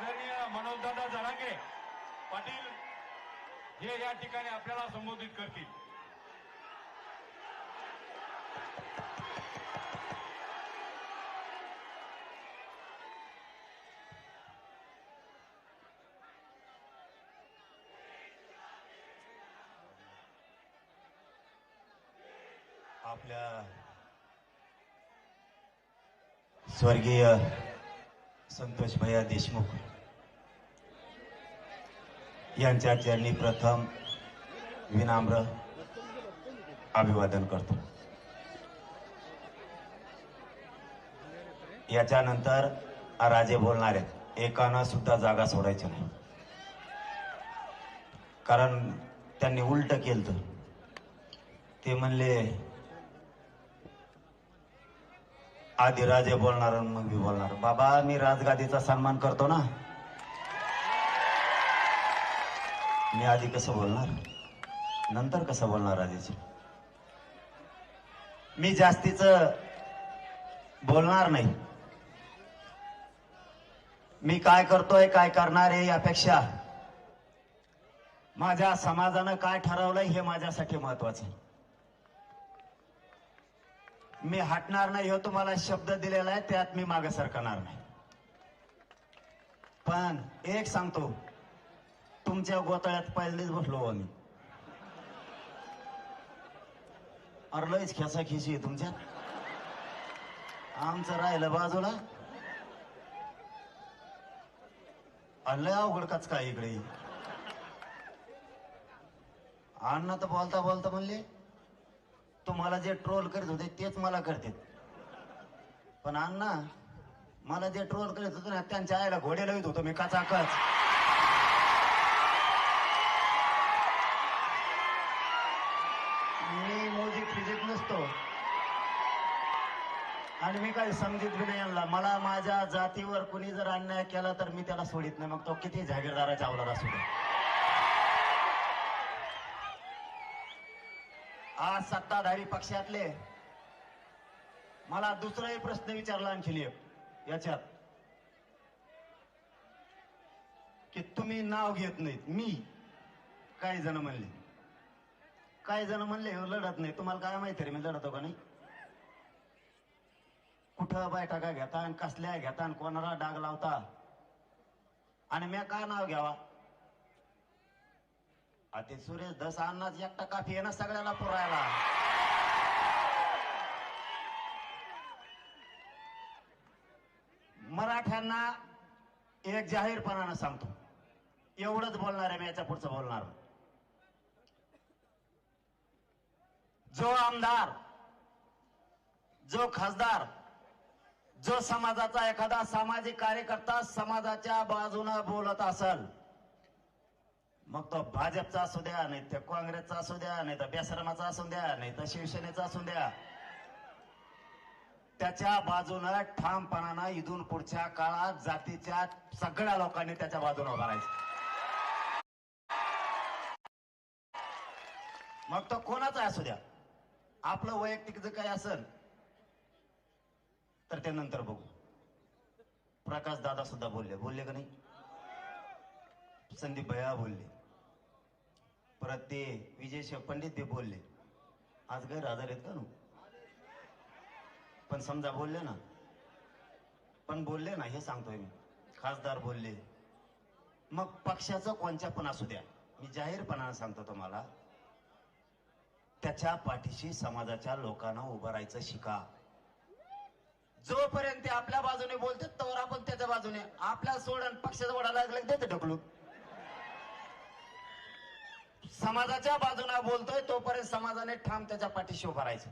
आदरणीय मनोजदादा जरांगे पाटील हे या ठिकाणी आपल्याला संबोधित करतील. आपल्या स्वर्गीय संतोष भैया देशमुख यांच्या चरणी प्रथम विनाम्र अभिवादन करतो. याच्यानंतर राजे बोलणार आहेत एकानं सुद्धा जागा सोडायची नाही. कारण त्यांनी उलट केलं ते म्हणले आधी राजे बोलणार आणि मग मी बोलणार. बाबा मी राजगादीचा सन्मान करतो ना. मी आधी कसं बोलणार? नंतर कसं बोलणार आधीच? मी जास्तीच बोलणार नाही. मी काय करतोय काय करणार आहे यापेक्षा माझ्या समाजानं काय ठरवलंय हे माझ्यासाठी महत्वाचं आहे. मी हटणार नाही हो तुम्हाला शब्द दिलेला आहे त्यात मी मागे सरकणार नाही. पण एक सांगतो तुमच्या गोताळ्यात पाहिलेच बसलो आम्ही. अरे लयच खेसा खेशी तुमच्या. तुमच्यात आमचं राहिलं बाजूला. लय अवघड काच काय इकडे. अण्णा तर बोलता बोलता म्हणले तुम्हाला जे ट्रोल करीत होते तेच मला करते पण अण्णा मला जे ट्रोल करीत होते ना त्यांच्या आईला घोडे लावित होतो मी काचा कच मी बी नाही आणला मला माझ्या जातीवर कुणी जर अन्याय केला तर मी त्याला सोडित नाही. मग तो किती जागीरदाराच्या अवलाद असू दे आज सत्ताधारी पक्षातले मला दुसराही प्रश्न विचारला आणखी याच्यात. की तुम्ही नाव घेत नाहीत. मी काही जण म्हणले. काही जण म्हणले लढत नाही. तुम्हाला काय माहिती रे मी लढतो का नाही? कुठं बैठका घेता आणि कसल्या घेता आणि कोणाला डाग लावता? आणि मी काय नाव घ्यावा? आ ते सुरेश दस अन्नाच एकटा काफी आहे ना सगळ्याला पुरायला. मराठ्यांना एक जाहीरपणानं सांगतो. एवढंच बोलणार आहे मी याच्या पुढचं बोलणार. जो आमदार जो खासदार जो समाजाचा एखादा सामाजिक कार्यकर्ता समाजाच्या बाजूनं बोलत असल मग तो भाजपचा असू द्या नाही तर काँग्रेसचा असू द्या नाही तर बेसरमाचा असू द्या नाही तर शिवसेनेचा असू द्या. त्याच्या बाजूनं ठामपणानं इथून पुढच्या काळात जातीच्या सगळ्या लोकांनी त्याच्या बाजूने उभा राहायचं. मग तो कोणाचा असू द्या? आपलं वैयक्तिक जर काही असेल तर ते नंतर बघू. प्रकाश दादा सुद्धा बोलले. बोलले का नाही? संदीप भैया बोलले. परत ते विजय पंडित ते बोलले. आज गैर हजर आहेत का नु? पण समजा बोलले ना. पण बोलले ना हे सांगतोय मी. खासदार बोलले. मग पक्षाचं कोणच्या पण असू द्या. मी जाहीरपणानं सांगतो तुम्हाला. त्याच्या पाठीशी समाजाच्या लोकांना उभं राहायचं शिका. जोपर्यंत ते आपल्या बाजूने बोलतात तोवर आपण त्याच्या बाजूने आपल्या सोडून पक्षाचा वडाला लागला देते ढकलू समाजाच्या बाजूने बोलतोय तोपर्यंत समाजाने ठाम त्याच्या पाठीशी उभा राहायचं.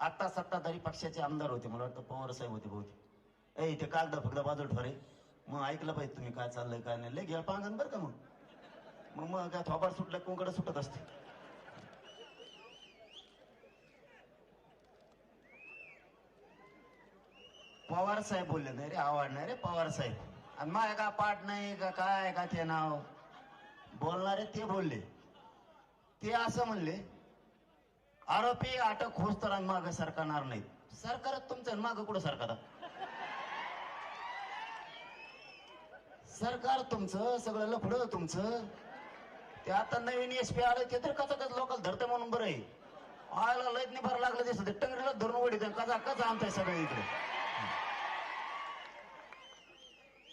आता सत्ताधारी पक्षाचे आमदार होते मला वाटतं पवार साहेब होते बहुते ए इथे काल फक्त बाजू ठरे. मग ऐकलं पाहिजे तुम्ही काय चाललंय काय नाही. लय घ्या पांगण बरं का मग? मग मग काय थोबार सुटलं कोंकड सुटत असते. पवार साहेब बोलले नाही रे आवडणार रे पवार साहेब. आणि माझ्या का पाठ नाही का काय का ते नाव? बोलणारे ते बोलले. ते असं म्हणले आरोपी अटक होस तर माग सरकारणार नाहीत. सरकार तुमचं माग कुठं सरकार सरकार तुमचं सगळं लफड तुमचं. ते आता नवीन एस पी आलं ते तर कचा कच लोकल धरते म्हणून बरं आहे. आयला लयत नाही भर लागलं दिसत टंगरीला धरून उडीत कचा कचा आणताय सगळं इकडे.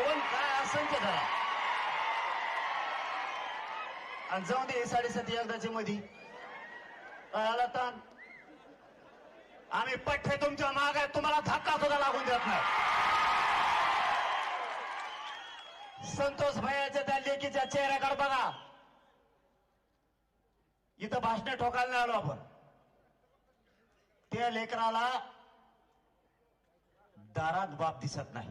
कोण काय असेल ते धरा आणि जाऊन दे साडेसाती एकदाची मधी. कळाला ताण. आम्ही पठ्ठे तुमच्या माग आहे तुम्हाला धक्का सुद्धा लागून देत नाही. संतोष भैयाच्या त्या लेकीच्या चेहऱ्याकडे बघा. इथं भाषणे ठोकायला नाही आलो आपण. त्या लेकराला दारात बाप दिसत नाही.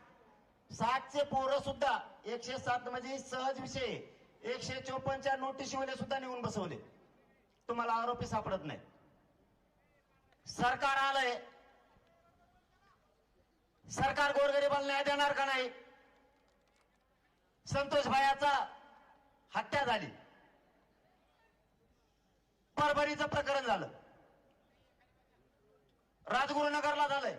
साठचे पोरं सुद्धा एकशे सात म्हणजे सहज विषय. एकशे चोपन्नच्या नोटीसमध्ये सुद्धा नेऊन बसवले. तुम्हाला आरोपी सापडत नाही सरकार आलंय. सरकार गोरगरिबाला न्याय देणार का नाही? संतोष भायाचा हत्या झाली. परभणीचं प्रकरण झालं. राजगुरुनगरला झालंय.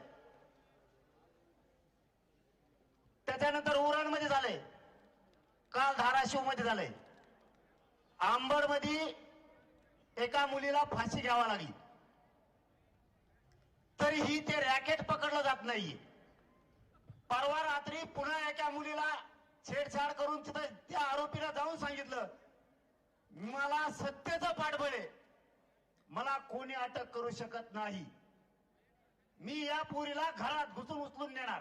त्याच्यानंतर उरणमध्ये झालंय. काल धाराशिवमध्ये झालंय. आंबडमध्ये एका मुलीला फाशी घ्यावा लागली. तरीही ते रॅकेट पकडलं जात नाही परवा रात्री पुन्हा एका मुलीला छेडछाड करून तिथं त्या आरोपीला जाऊन सांगितलं मला सत्तेचं पाठबळ आहे मला कोणी अटक करू शकत नाही. मी या पोरीला घरात घुसून उचलून नेणार.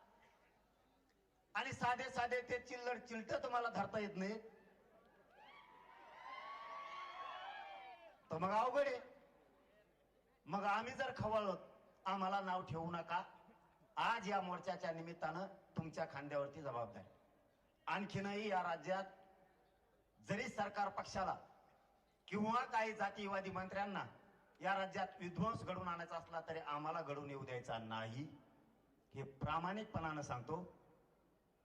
साधे साधे ते चिल्लर चिलट तुम्हाला धरता येत नाही. तर मग अवघड आहे. मग आम्ही जर खवळत आम्हाला नाव ठेवू नका. आज या मोर्चाच्या निमित्तानं तुमच्या खांद्यावरती जबाबदारी. आणखीनही या राज्यात जरी सरकार पक्षाला किंवा काही जातीयवादी मंत्र्यांना या राज्यात विध्वंस घडवून आणायचा असला तरी आम्हाला घडवून येऊ द्यायचा नाही. हे प्रामाणिकपणानं सांगतो.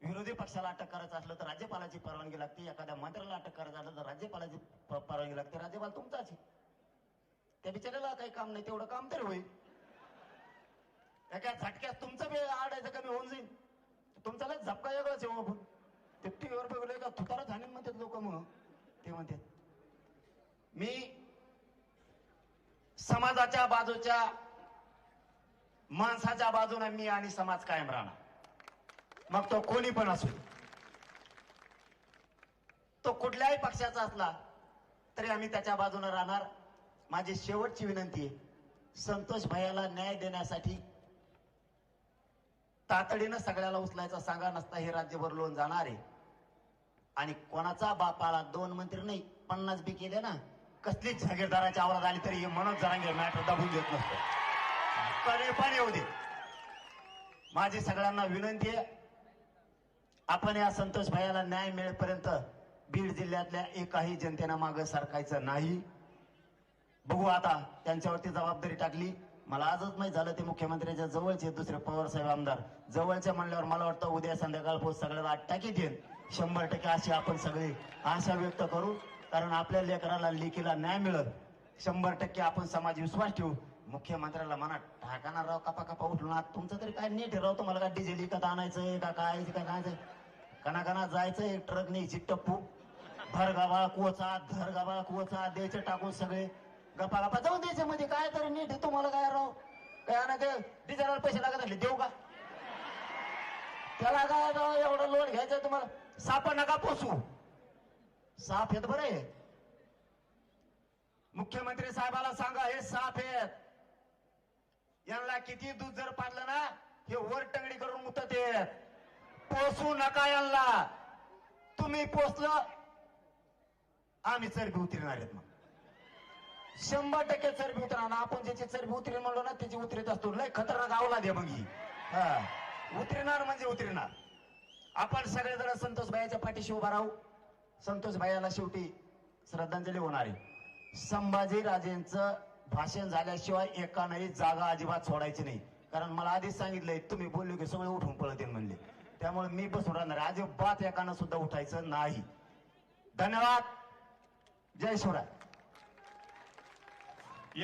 विरोधी पक्षाला अटक करायचं असलं तर राज्यपालाची परवानगी लागते एखाद्या मंत्र्याला अटक करायचं असलं तर राज्यपालाची परवानगी लागते. राज्यपाल तुमचाच त्या बिचाऱ्याला काही काम नाही तेवढं काम तरी होईल. एका झटक्यात तुमचं बी आडायचं कमी होऊन जाईल. तुमचा झपका वेगळाच आहे हो आपण ते टीव्हीवर का तुतारा झाले म्हणतात लोक मग. ते म्हणतात मी समाजाच्या बाजूच्या माणसाच्या बाजूने मी आणि समाज कायम राहणार. मग तो कोणी पण असो. तो कुठल्याही पक्षाचा असला तरी आम्ही त्याच्या बाजूने राहणार. माझी शेवटची विनंती आहे संतोष भैयाला न्याय देण्यासाठी तातडीनं सगळ्याला उचलायचा सांगा नसता हे राज्यभर लोन जाणार आहे. आणि कोणाचा बापाला दोन मंत्री नाही पन्नास बी केले ना कसलीच जागीरदाराची आवरात आली तरी मनोज जरांगे मॅटर दाबून देत नसतो. कधी पण येऊ दे. माझी सगळ्यांना विनंती आहे आपण या संतोष भाईला न्याय मिळेपर्यंत बीड जिल्ह्यातल्या एकाही जनतेनं मागं सरकायचं नाही. बघू आता त्यांच्यावरती जबाबदारी टाकली. मला आजच माहीत झालं ते मुख्यमंत्र्याच्या जवळचे दुसरे पवारसाहेब आमदार. जवळचे म्हणल्यावर मला वाटतं उद्या संध्याकाळ पोहोच सगळ्याला टाकीत देईन. शंभर टक्के अशी आपण सगळी आशा व्यक्त करू. कारण आपल्या लेकराला लेखीला न्याय मिळत शंभर टक्के आपण समाज विश्वास ठेवू. मुख्यमंत्र्याला म्हणा टाकाना राव कपा कपा उठलो ना तुमचं तरी काय नीट राव? तुम्हाला काय डिझेल विकत आणायचंय का काय काय काय कना कना जायचंय ट्रक न्यायची टप्पू. भर गावा कोचा धर गावा कोचा द्यायचे टाकून सगळे. गप्पा गप्पा जाऊन द्यायचे मध्ये. काय तरी नीट तुम्हाला काय राव? काय ना ते? डिझेलला पैसे लागत असले देऊ का? त्याला काय राव एवढं लोड घ्यायचं तुम्हाला? साप नका पोसू. साप येत बरं. आहे मुख्यमंत्री साहेबाला सांगा हे साप आहेत. यांना किती दूध जर पाडलं ना हे वर टंगडी करून मुतत आहेत. पोसू नका यांना. तुम्ही पोचलं आम्ही चरबी उतरणार आहेत मग. शंभर टक्के चरबी उतरणार. आपण ज्याची चरबी उतरेल म्हणलो ना त्याची उतरत असतो. लय खतरनाक आवला दे मग ही. हा. उतरणार म्हणजे उतरणार. आपण सगळेजण संतोष भाईच्या पाठीशी उभा राहू. संतोष भाईला शेवटी श्रद्धांजली होणार आहे. संभाजी राजेंचं भाषण झाल्याशिवाय एकानंही जागा अजिबात सोडायची नाही. कारण मला आधीच सांगितलंय तुम्ही बोललो की सगळे उठून पळतील म्हणले. त्यामुळे मी बसून राहणार अजिबात एकानं सुद्धा उठायचं नाही. धन्यवाद. जय शिवराय.